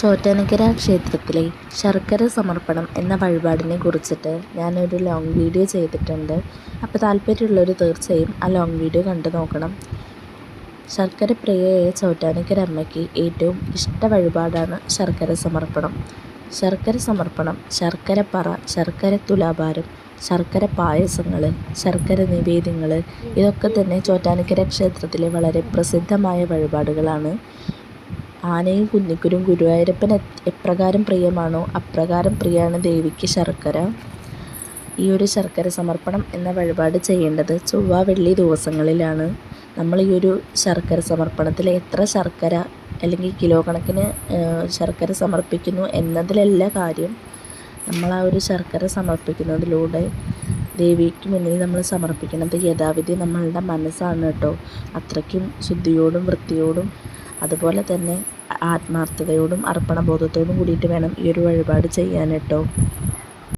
ചോറ്റാനിക്കര ക്ഷേത്രത്തിലെ ശർക്കര സമർപ്പണം എന്ന വഴിപാടിനെ കുറിച്ചിട്ട് ഞാനൊരു ലോങ് വീഡിയോ ചെയ്തിട്ടുണ്ട്. അപ്പോൾ താല്പര്യമുള്ളവർ തീർച്ചയായും ആ ലോങ് വീഡിയോ കണ്ടു നോക്കണം. ശർക്കര പ്രിയയായ ചോറ്റാനിക്കര അമ്മയ്ക്ക് ഏറ്റവും ഇഷ്ട വഴിപാടാണ് ശർക്കര സമർപ്പണം. ശർക്കര സമർപ്പണം ശർക്കര പറ ശർക്കര തുലാഭാരം ശർക്കര പായസങ്ങൾ ശർക്കര നിവേദ്യങ്ങൾ ഇതൊക്കെ തന്നെ ചോറ്റാനിക്കര ക്ഷേത്രത്തിലെ വളരെ പ്രസിദ്ധമായ വഴിപാടുകളാണ്. ആനയും കുന്നിക്കുരും ഗുരുവായൂരപ്പൻ എപ്രകാരം പ്രിയമാണോ? അപ്രകാരം പ്രിയമാണ് ദേവിക്ക് ശർക്കര. ഈ ഒരു ശർക്കര സമർപ്പണം എന്ന വഴിപാട് ചെയ്യേണ്ടത് ചൊവ്വ വെള്ളി ദിവസങ്ങളിലാണ്. നമ്മൾ ഈ ഒരു ശർക്കര സമർപ്പണത്തിൽ എത്ര ശർക്കര അല്ലെങ്കിൽ കിലോ കണക്കിന് ശർക്കര സമർപ്പിക്കുന്നു എന്നതിലല്ല കാര്യം. നമ്മൾ ആ ഒരു ശർക്കര സമർപ്പിക്കുന്നതിലൂടെ ദേവിക്ക് മുന്നിൽ നമ്മൾ സമർപ്പിക്കുന്നത് യഥാവിധി നമ്മളുടെ മനസ്സാണ് കേട്ടോ. അത്രയ്ക്കും ശുദ്ധിയോടും വൃത്തിയോടും അതുപോലെ തന്നെ ആത്മാർത്ഥതയോടും അർപ്പണബോധത്തോടും കൂടിയിട്ട് വേണം ഈ ഒരു വഴിപാട് ചെയ്യാൻ കേട്ടോ.